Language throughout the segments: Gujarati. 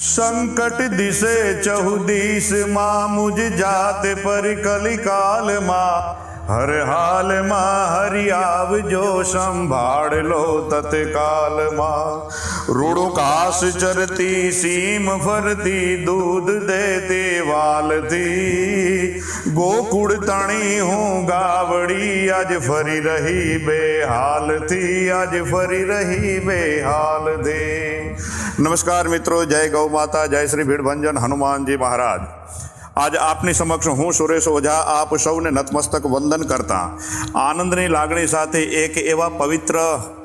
સંકટ દિશે ચહુદીશમાં મુજ જાત પર કલિકાલમાં. હર હાલમાં હરિ આવજો સંભાળલો તત્કાલમાં. રૂડો કાશ ચરતી સીમ ફરતી દૂધ દેતી વાલથી. ગોકુળ તણી હું ગાવડી આજ ફરી રહી બે હાલથી, આજ ફરી રહી બે હાલથી. નમસ્કાર મિત્રો, જય ગૌ માતા, જય શ્રી ભીડભંજન હનુમાનજી મહારાજ. આજ આપની સમક્ષ હું સુરેશ ઓઝા આપ સૌને નતમસ્તક વંદન કરતા. આનંદની લાગણી સાથે એક એવા પવિત્ર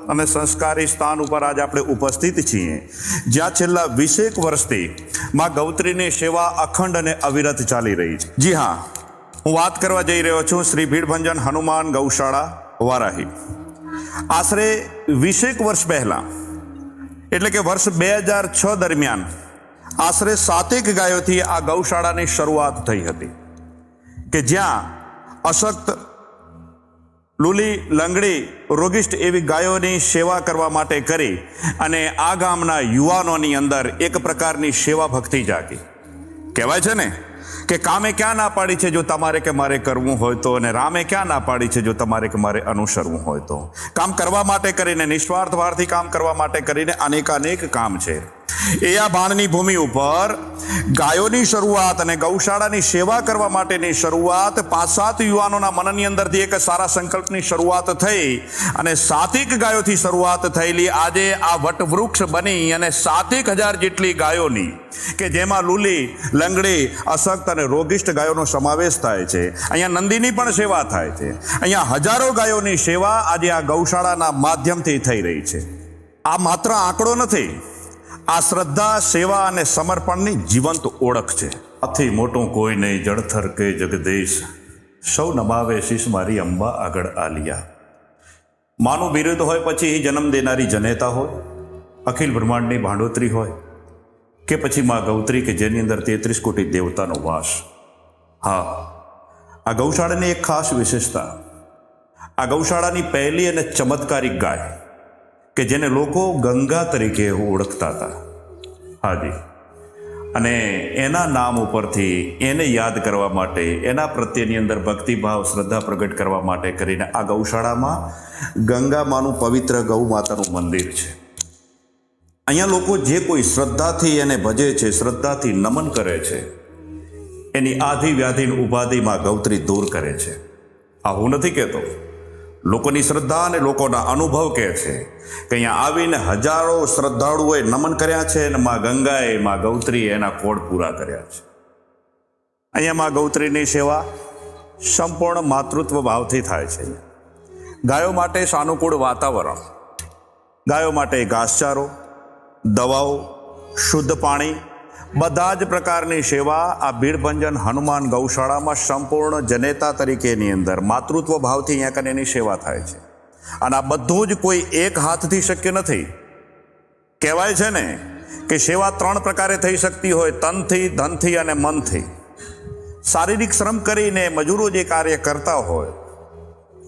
અને સંસ્કારી સ્થાન ઉપર આજે આપણે ઉપસ્થિત છીએ. જ્યાં છેલ્લા વીસેક વર્ષથી માં ગૌત્રીની સેવા અખંડ અને અવિરત ચાલી રહી છે. જી હા હું વાત કરવા જઈ રહ્યો છું શ્રી ભીડભંજન હનુમાન ગૌશાળા વારાહી. આશરે વીસેક વર્ષ પહેલાં, એટલે કે વર્ષ બે હજાર છ દરમિયાન, આશરે સાતેક ગાયોથી આ ગૌશાળાની શરૂઆત થઈ હતી. કે જ્યાં અશક્ત લુલી લંગડી રોગિષ્ટ એવી ગાયોની સેવા કરવા માટે કરી અને આ ગામના યુવાનોની અંદર એક પ્રકારની સેવા ભક્તિ જાગી. કહેવાય છે ને? કે કામે ક્યાં ના પાડી છે જો તમારે કે મારે કરવું હોય તો અને રામે ક્યાં ના પાડી છે જો તમારે કે મારે અનુસરવું હોય તો? કામ કરવા માટે કરીને, નિસ્વાર્થ ભારથી કામ કરવા માટે કરીને અનેકાનેક કામ છે. એ આ ભાણની ભૂમિ ઉપર ગાયોની શરૂઆત અને ગૌશાળાની સેવા કરવા માટેની શરૂઆત પાંચ સાત યુવાનોના મનની અંદરથી એક સારા સંકલ્પની શરૂઆત થઈ અને સાતિક ગાયોથી શરૂઆત થયેલી. આજે આ વટવૃક્ષ બની અને સાતિક હજાર જેટલી ગાયોની કે જેમાં લુલી, લંગડી અશક્ત અને રોગિષ્ટ ગાયોનો સમાવેશ થાય છે. અહીંયા નંદીની પણ સેવા થાય છે. અહીંયા હજારો ગાયોની સેવા આજે આ ગૌશાળાના માધ્યમથી થઈ રહી છે. આ માત્ર આંકડો નથી આ શ્રદ્ધા, સેવા અને સમર્પણની જીવંત ઓળખ છે. આથી મોટું કોઈ નહીં, જળથર કે જગદેશ. સૌ નમાવે શીશ મારી અંબા આગળ આલિયા. માનું બિરુદ હોય પછી એ જન્મ દેનારી જનેતા હોય, અખિલ બ્રહ્માંડની ભાંડોતરી હોય, કે પછી મા ગૌત્રી કે જેની અંદર તેત્રીસ કોટી દેવતાનો વાસ. હા, આ ગૌશાળાની એક ખાસ વિશેષતા, આ ગૌશાળાની પહેલી અને ચમત્કારિક ગાય. કે જેને લોકો ગંગા તરીકે ઓળખતા હતા. હાજી. અને એના નામ ઉપરથી એને યાદ કરવા માટે, એના પ્રત્યેની અંદર ભક્તિભાવ, શ્રદ્ધા પ્રગટ કરવા માટે કરીને આ ગૌશાળામાં ગંગામાનું પવિત્ર ગૌ માતાનું મંદિર છે. અહીંયા લોકો જે કોઈ શ્રદ્ધાથી એને ભજે છે, શ્રદ્ધાથી નમન કરે છે, એની આધિ વ્યાધિ ઉપાધિમાં ગૌત્રી દૂર કરે છે. આ હું નથી કહેતો. લોકોની શ્રદ્ધા અને લોકોના અનુભવ કહે છે કે અહીંયા આવીને હજારો શ્રદ્ધાળુઓએ નમન કર્યા છે અને માં ગંગાએ, માં ગૌત્રીએ એના કોડ પૂરા કર્યા છે. અહીંયા માં ગૌત્રીની સેવા સંપૂર્ણ માતૃત્વ ભાવથી થાય છે. ગાયો માટે સાનુકૂળ વાતાવરણ, ગાયો માટે ઘાસચારો, દવાઓ, શુદ્ધ પાણી બધા જ પ્રકારની સેવા આ ભીડભંજન હનુમાન ગૌશાળામાં સંપૂર્ણ જનેતા તરીકેની અંદર માતૃત્વ ભાવથી અહીંયા કને એની સેવા થાય છે. અને આ બધું જ કોઈ એક હાથથી શક્ય નથી. કહેવાય છે ને કે સેવા ત્રણ પ્રકારે થઈ શકતી હોય, તનથી, ધનથી અને મનથી. શારીરિક શ્રમ કરીને મજૂરો જે કાર્ય કરતા હોય,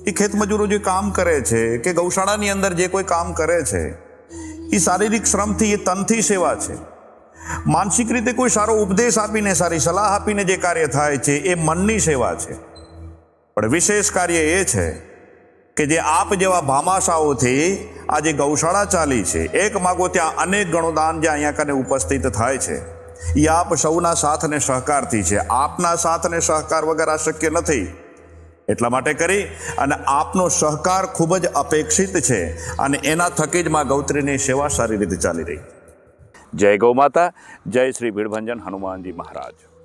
એ ખેતમજૂરો જે કામ કરે છે, કે ગૌશાળાની અંદર જે કોઈ કામ કરે છે, એ શારીરિક શ્રમથી, એ તનથી સેવા છે. માનસિક રીતે કોઈ સારો ઉપદેશ આપીને, સારી સલાહ આપીને જે કાર્ય થાય છે, એ મનની સેવા છે. પણ વિશેષ કાર્ય એ છે કે જે આપ જેવા ભામાશાઓથી આ જે ગૌશાળા ચાલી છે, એક માગો ત્યાં અનેક ગણો દાન જે અહીંયા કને ઉપસ્થિત થાય છે. એ આપ સૌના સાથ અને સહકારથી છે. આપના સાથ અને સહકાર વગર આ શક્ય નથી. એટલા માટે કરી અને આપનો સહકાર ખૂબ જ અપેક્ષિત છે અને એના થકી જ માં ગૌત્રીની સેવા સારી રીતે ચાલી રહી. જય ગૌ માતા જય શ્રી ભીડભંજન હનુમાનજી મહારાજ.